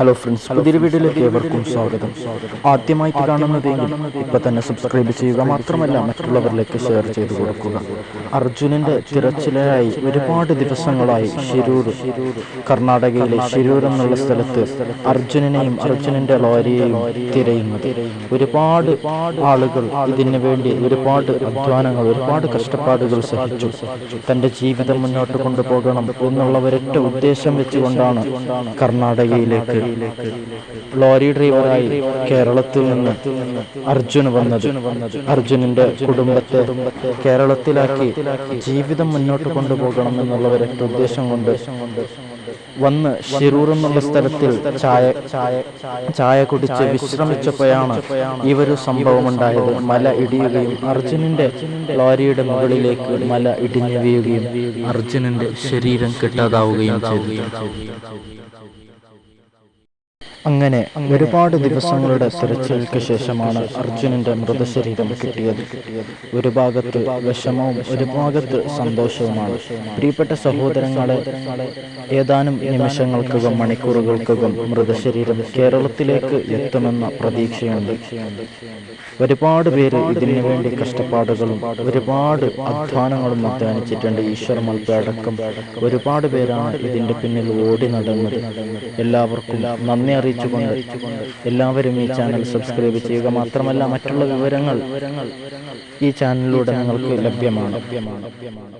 Hello friends പുതിയൊരു വീഡിയോയിലേക്ക് ഏവർക്കും സ്വാഗതം. ആദ്യമായിട്ട് കാണുന്നതെങ്കിൽ ഇപ്പൊ തന്നെ സബ്സ്ക്രൈബ് ചെയ്യുക മാത്രമല്ല മറ്റുള്ളവരിലേക്ക് ഷെയർ ചെയ്തു കൊടുക്കുക. അർജുനന്റെ തിരച്ചിലായി ഒരുപാട് ദിവസങ്ങളായി ശിരൂർ കർണാടകയിലെ ശിരൂർ എന്നുള്ള സ്ഥലത്ത് അർജുനനെയും അർജുനന്റെ ലോരിയെയും തിരയുന്നത്. ഒരുപാട് ആളുകൾ ഇതിനു വേണ്ടി ഒരുപാട് അധ്വാനങ്ങൾ ഒരുപാട് കഷ്ടപ്പാടുകൾ സഹിച്ചു. തന്റെ ജീവിതം മുന്നോട്ട് കൊണ്ടുപോകണം എന്നുള്ള ഒരൊറ്റ ഉദ്ദേശം വെച്ചുകൊണ്ടാണ് കർണാടകയിലേക്ക് ലോറി ഡ്രൈവറായി കേരളത്തിൽ നിന്ന് അർജുൻ വന്നത്. അർജുനന്റെ കുടുംബത്തെ കേരളത്തിലാക്കി ജീവിതം മുന്നോട്ട് കൊണ്ടുപോകണം എന്നുള്ള ഒരൊറ്റ ഉദ്ദേശം കൊണ്ട് വന്ന് ഷിറൂർ എന്നുള്ള സ്ഥലത്തിൽ ചായ ചായ കുടിച്ച് വിശ്രമിച്ചപ്പോഴാണ് ഈ ഒരു സംഭവം ഉണ്ടായത്. മല ഇടിയുകയും അർജുനന്റെ ലോറിയുടെ മുകളിലേക്ക് മല ഇടിഞ്ഞു വീഴുകയും അർജുനന്റെ ശരീരം കിട്ടാതാവുകയും ചെയ്തു. അങ്ങനെ ഒരുപാട് ദിവസങ്ങളുടെ തിരച്ചിലുകൾക്ക് ശേഷമാണ് അർജുനന്റെ മൃതശരീരം കിട്ടിയത്. ഒരു ഭാഗത്ത് വിഷമവും ഒരു ഭാഗത്ത് സന്തോഷവുമാണ്. പ്രിയപ്പെട്ട സഹോദരങ്ങളെ ഏതാനും നിമിഷങ്ങൾക്കകം മണിക്കൂറുകൾക്കകം മൃതശരീരം കേരളത്തിലേക്ക് എത്തുമെന്ന പ്രതീക്ഷയുണ്ട്. ഒരുപാട് പേര് ഇതിനു വേണ്ടി കഷ്ടപ്പാടുകളും ഒരുപാട് അധ്വാനങ്ങളും അധ്വാനിച്ചിട്ടുണ്ട് ഈശ്വര മൽപ്പടക്കം ഒരുപാട് പേരാണ് ഇതിന്റെ പിന്നിൽ ഓടി നടന്നത്. എല്ലാവർക്കും നന്ദി അറിയിച്ചുകൊണ്ട് എല്ലാവരും ഈ ചാനൽ സബ്സ്ക്രൈബ് ചെയ്യുക. മാത്രമല്ല മറ്റുള്ള വിവരങ്ങൾ ഈ ചാനലിലൂടെ നിങ്ങൾക്ക് ലഭ്യമാണ്. ലഭ്യമാണ്. ലഭ്യമാണ്.